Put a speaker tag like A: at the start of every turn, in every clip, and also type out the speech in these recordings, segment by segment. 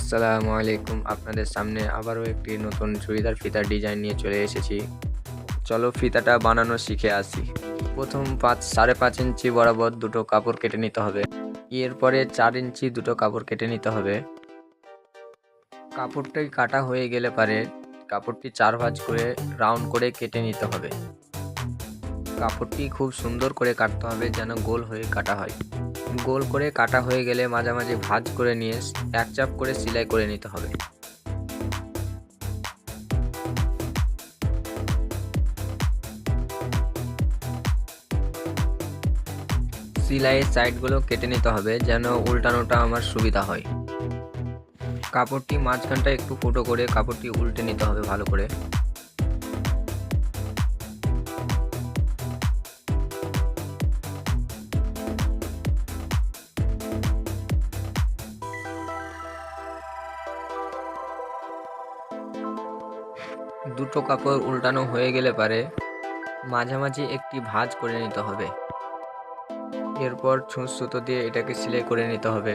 A: আসসালামু আলাইকুম। আপনাদের সামনে আবারও একটি নতুন চুড়িদার ফিতার ডিজাইন নিয়ে চলে এসেছি। চলো ফিতাটা বানানো শিখে আসি। প্রথম পাঁচ, সাড়ে পাঁচ ইঞ্চি বরাবর দুটো কাপড় কেটে নিতে হবে। এরপরে চার ইঞ্চি দুটো কাপড় কেটে নিতে হবে। কাপড়টাই কাটা হয়ে গেলে পারে কাপড়টি চার ভাঁজ করে রাউন্ড করে কেটে নিতে হবে। কাপড়টি খুব সুন্দর করে কাটতে হবে যেন গোল হয়ে কাটা হয়। গোল করে কাটা হয়ে গেলে মাঝামাঝি ভাঁজ করে নিয়ে এক চাপ করে সেলাই করে নিতে হবে। সেলাইয়ের সাইডগুলো কেটে নিতে হবে যেন উল্টানোটা আমার সুবিধা হয়। কাপড়টি মাঝখানটা একটু ফুটো করে কাপড়টি উল্টে নিতে হবে ভালো করে। দুটো কাপড় উল্টানো হয়ে গেলে পারে, মাঝামাঝি একটি ভাঁজ করে নিতে হবে। এরপর ছুঁচ সুতো দিয়ে এটাকে সেলাই করে নিতে হবে।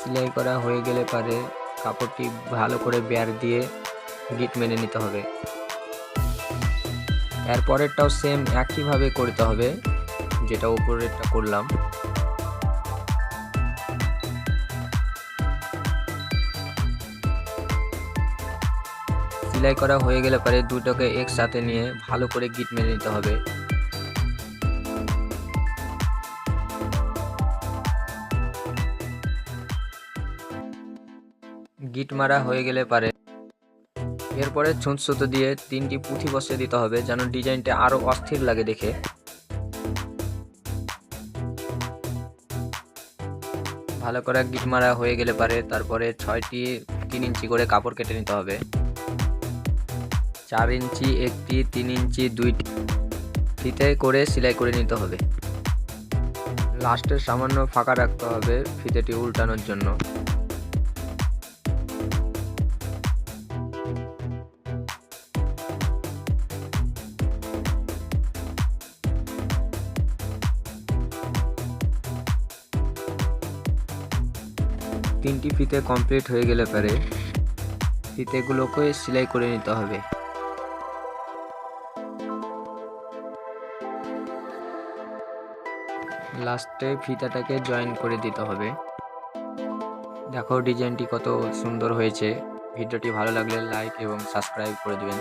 A: সেলাই করা হয়ে গেলে পারে, কাপড়টি ভালো করে বেয়ার দিয়ে গিট মেনে নিতে হবে। এরপরেরটাও সেম একইভাবে করতে হবে। যেটা উপরেরটা করলাম। সেলাই করা হয়ে গেলে পরে দুটোকে একসাথে নিয়ে ভালো করে গিট মেরে নিতে হবে। গিট মারা হয়ে গেলে পারে এরপরে ছুঁচ সুতো দিয়ে তিনটি পুঁথি বসিয়ে দিতে হবে যেন ডিজাইনটা আরও অস্থির লাগে দেখে। ভালো করে গিট মারা হয়ে গেলে পারে, তারপরে ছয়টি তিন ইঞ্চি করে কাপড় কেটে নিতে হবে। চার ইঞ্চি, একটি, তিন ইঞ্চি, দুইটি ফিতে করে সেলাই করে নিতে হবে। লাস্টে সামান্য ফাঁকা রাখতে হবে ফিতেটি উল্টানোর জন্য। তিনটি ফিতে কমপ্লিট হয়ে গেলে পরে ফিতেগুলোকে সেলাই করে নিতে হবে। লাস্টে ফিতাটাকে জয়েন করে দিতে হবে। দেখো ডিজাইনটি কত সুন্দর হয়েছে। ভিডিওটি ভালো লাগলে লাইক এবং সাবস্ক্রাইব করে দিবেন।